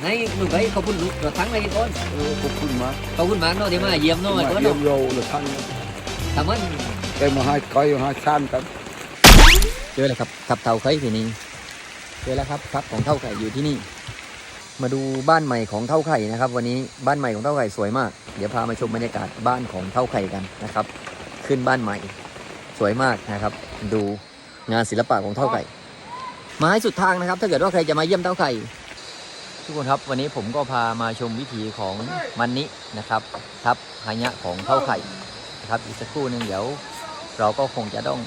ไหนหนุ่มไปขอบคุณรถทั้งอะไรก่อนเออขอบคุณมากขอบคุณมากเนาะที่มาเยี่ยมเนาะมาก่อนเยี่ยเนาะมเราเลยท่านทำมันแต่มาให้ก้อยมาให้ชานกันเจอเลยครับกับเต่าไข่ที่นี่เจอแล้วครับครับของเท่าไข่อยู่ที่นี่ มาดูบ้านใหม่ของเท่าไข่นะครับ วันนี้บ้านใหม่ของเท่าไข่สวยมาก เดี๋ยวพามาชมบรรยากาศบ้านของเท่าไข่กันนะครับ ขึ้นบ้านใหม่สวยมากนะครับ ดูงานศิลปะของเท่าไข่มาให้สุดทางนะครับ ถ้าเกิดว่าใครจะมาเยี่ยมเท่าไข่ ทุกคนครับวันนี้ผมก็พามาชมวิถีของมันนี้นะครับทับหายะของเท่าไข่นะครับอีกสักครู่หนึงเดี๋ยว เราก็คงจะต้อง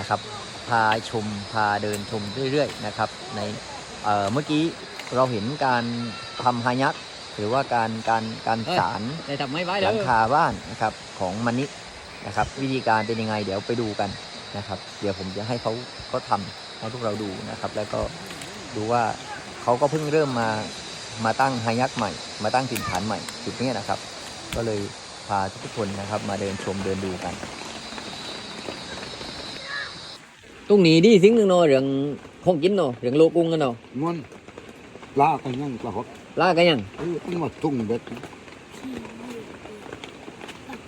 นะครับพาชมพาเดินชมเรื่อยๆนะครับในเอ่อเมื่อกี้เราเห็นการทำหายักหรือว่าการการการสารได้ทำไม่ไหวหแล้ลัวงคาบ้านนะครับของมันนินะครับ วิธีการเป็นยังไงเดี๋ยวไปดูกันนะครับ เดี๋ยวผมจะให้เขาเขาทำให้พวกเราดูนะครับ แล้วก็ดูว่า เขาก็เพิ่งเริ่มมามาตั้งหายักใหม่ มาตั้งถิ่นฐานใหม่จุดนี้นะครับ ก็เลยพาทุกๆคนนะครับมาเดินชมเดินดูกันตรงนี้ดีสิ่งหนึ่งเนาะเรื่องของกินเนาะเรื่องโลกุ้งกันเนาะมันลากันยังปลาหดลากันยังเออต้องมาทุ่งเบ็ด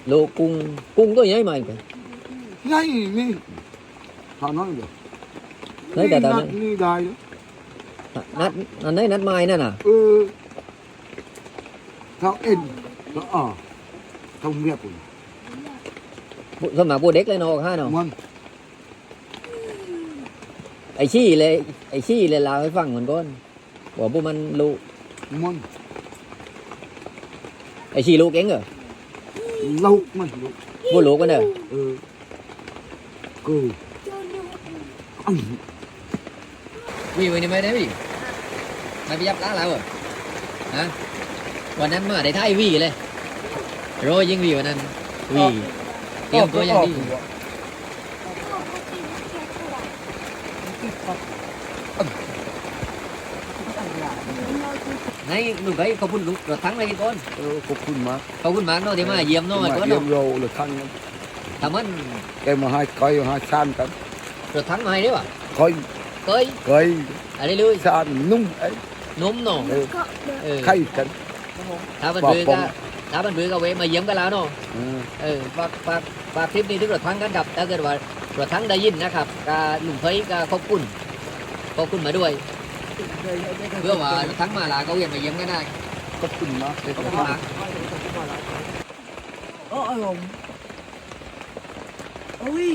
โลกุ้งกุ้งตัวใหญ่ไหมกันไงนี่ทาน้อยเดียวเฮ้ยแต่ตอนนั้นนี่ได้เลย นัดอันไหนนัดไม้นั่นน่ะ เออเท่าเอ็นเท่าอ่าเท่าเมียปุ่นพวกสมัครพวกเด็กเลยเนาะห้าเนาะมันไอ้ชี้เลย ไอ้ชี้เลยเล่าให้ฟังเหมือนก่อนว่าพวกมันลูกมันไอ้ชี้ลูกเองเหรอเล่ามันลูกพวกลูกมันเหรอเออกูอันวีวันนี้ ไม่ได้วีไม่ไปยับล้าแล้วเหรอฮะวันนั้นมาได้ท่ายวีเลย โรยยิงวีวันนั้นวีเตรียมตัวอย่างดีไหนหนุ่มไปขอบคุณลูกรถทั้งอะไรก่อนเออขอบคุณมากขอบคุณมากเนาะที่มาเยี่ยมเนาะมาก่อนเยี่ยเนาะมเราเลยท่านทำมันแต่มาให้ก้อยมาให้ชานกันรถทั้งมาให้ได้ป่ะก้อยเก้ยก้อยอะไรเลยชานนุ่มไอ้ นมเนาะเออเออไข่กัน ถ้ามันบอกเบื่อผก็มถ้ามันเบื่อก็เวะมาเยี่ยมกันแล้วเนาะเออเออฝากฝากฝากคลิปนี้ถึงรถทั้งกันครับถ้าเกิดว่ารถทั้งได้ยินนะครับกาหนุ่มเผยก็ขอบคุณขอบคุณมาด้วย เพื่อว่ารถทั้งมาลาก็เวียนมาเยี่ยมกันได้ขอบคุณมากขอบคุณมากโอ้อารมณ์โอ้ย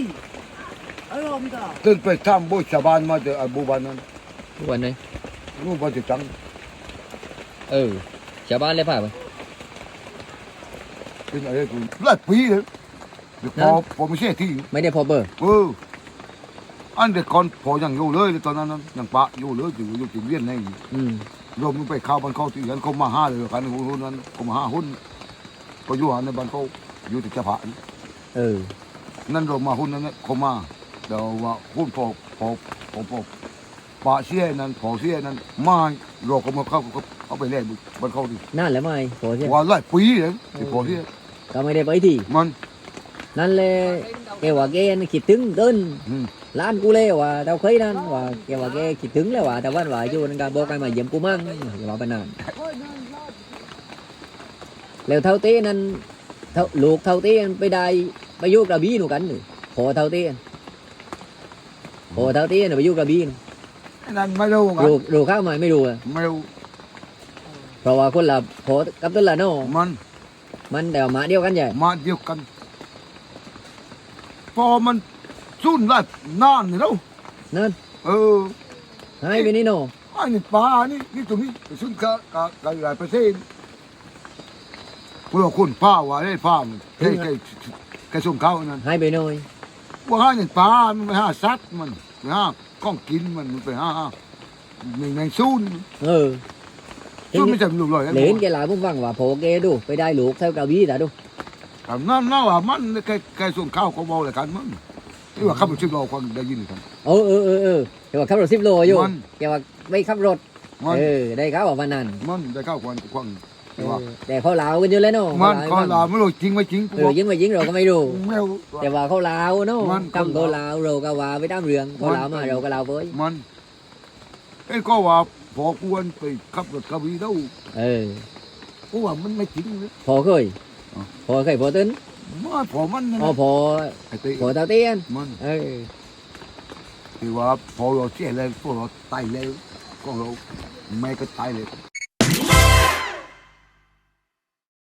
อารมณ์จ้ะตื่นไปทำบุญชาวบ้านมาเจออาบูบานนั้นทุกวันเล ยรู้ว่าจะจังเออชาวบ้านเลยผ่าไปเป็นอะไรกูหลายปีเลยเดี๋ยวพอพอไม่ใช่ที่ไม่ได้พอเบอร์เอออันเด็กก่อนพอยังอยู่เลยตอนนั้นยังปะอยู่เลยอยู่อยู่ที่เวียนในอืมรวมไปเข้าบ้านเขาที่กันเขามาห้าเลยกันหุ้นนั้นเขามาห้าหุ้นก็อยู่ในบ้านเขาอยู่ที่เจ้าผาเออ นั่นเรามาหุ้นนั้นเขามาเดี๋ยวว่าหุ้นพอพอพอพอ ปะเสียนั้นพอเสียนั้นมาเราก็มาเข้าเขาไปเล่นบ้านเขาดินั่นแหละไม่พอใช่ว่าหลายปีเลยที่พอเสียก็ไม่ได้ไปที่มันนั่นเลยแกว่าแกน่ะคิดถึงเดินอืมร้านกูเลยว่าเราเคยนั่นว่าแกว่าแกคิดถึงเลยว่าแต่วันว่าอยู่นั่นก็บอกให้มาเยี่ยมกูมั่งอย่ามาไปนานแล้วเท่าเต้นั้นเท่าลูกเท่าเต้นั้นไปได้ไปอยู่กระบี่หนูกันนี่พอเท่าเต้นพอเท่าเต้น่ะไปอยู่กระบี่ นู่นนั่นไม่รู้กันรู้รู้ข้าวไหมไม่รู้อะไม่รู้เพราะว่าคนละพอกับต้นละเนาะมันมันแต่ว่าหมาเดียวกันใหญ่มาเดียวกัน พอมันสุ่นได้นานนี่แล้วนั่นเออหายไปนี่เนาะไอ้นี่ปลานี่นี่ตรงนี้สุ่นกะกะกะหลายเปอร์เซ็นต์พวกคนป้าว่าได้ป้ามันแค่แค่แค่ส่งเขานั่นหายไปหน่อย ว่าห้านี่ปลามันไปหาสัตว์มันไปหา ของกินมันมันไปหาในในซุ่นเออซุ่นไม่ใช่ลูกลอยเหลนแกหลายผมฟังว่าพอแกดูไปได้ลูกเท่ากระบี่แต่ดูแต่นั่นน่าว่ามันแค่แค่ส่งข้าวเขาบอกเลยกันมันที่ว่าเขาไปชิมเราคนได้ยินกันเออเออเออเออแกว่าขับรถสิบโลอยู่มันแกว่าไม่ขับรถมันเออได้ข้าวว่าวันนั้นมันได้ข้าวควันควันเออ แต่เขาลาวกันอยู่แล้วเนาะมันเขาก็ลาลาวไม่รู้จริงไม่จริงกูเออยิงไม่ยิงเราก็ไม่รู้ไม่รู้แต่ว่าเขาลาวเนาะมันกำเขาลาวเราก็ว่าไปตามเรื่องเขามันลาวมาเราก็ลาวเว้ยมันเอ้ยก็ว่าพอควรไปขับรถกระบี่แล้วเออกูว่ามันไม่จริงเลยพอเคยอ๋อพอเคยพอตึ้นไม่พอมันนะอ๋อพอไอ้ตีพอเตาเตี้ยนมันเออที่ว่าพอเราเสียแล้วพวกเราตายแล้วก็เราไม่ก็ตายเลย